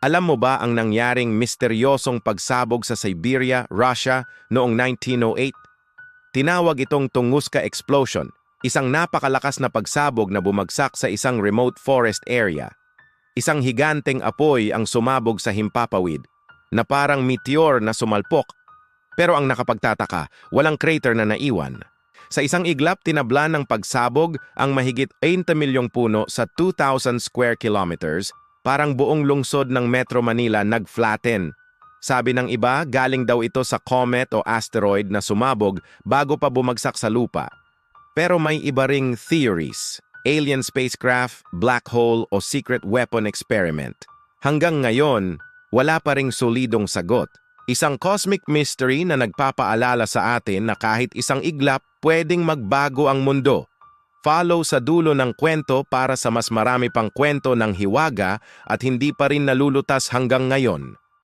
Alam mo ba ang nangyaring misteryosong pagsabog sa Siberia, Russia noong 1908? Tinawag itong Tunguska Explosion, isang napakalakas na pagsabog na bumagsak sa isang remote forest area. Isang higanteng apoy ang sumabog sa himpapawid, na parang meteor na sumalpok. Pero ang nakapagtataka, walang crater na naiwan. Sa isang iglap, tinabla ng pagsabog ang mahigit 80 milyong puno sa 2,000 square kilometers, parang buong lungsod ng Metro Manila nag-flatten. Sabi ng iba, galing daw ito sa comet o asteroid na sumabog bago pa bumagsak sa lupa. Pero may iba ring theories. Alien spacecraft, black hole o secret weapon experiment. Hanggang ngayon, wala pa ring solidong sagot. Isang cosmic mystery na nagpapaalala sa atin na kahit isang iglap pwedeng magbago ang mundo. Follow sa dulo ng kwento para sa mas marami pang kwento ng hiwaga at hindi pa rin nalulutas hanggang ngayon.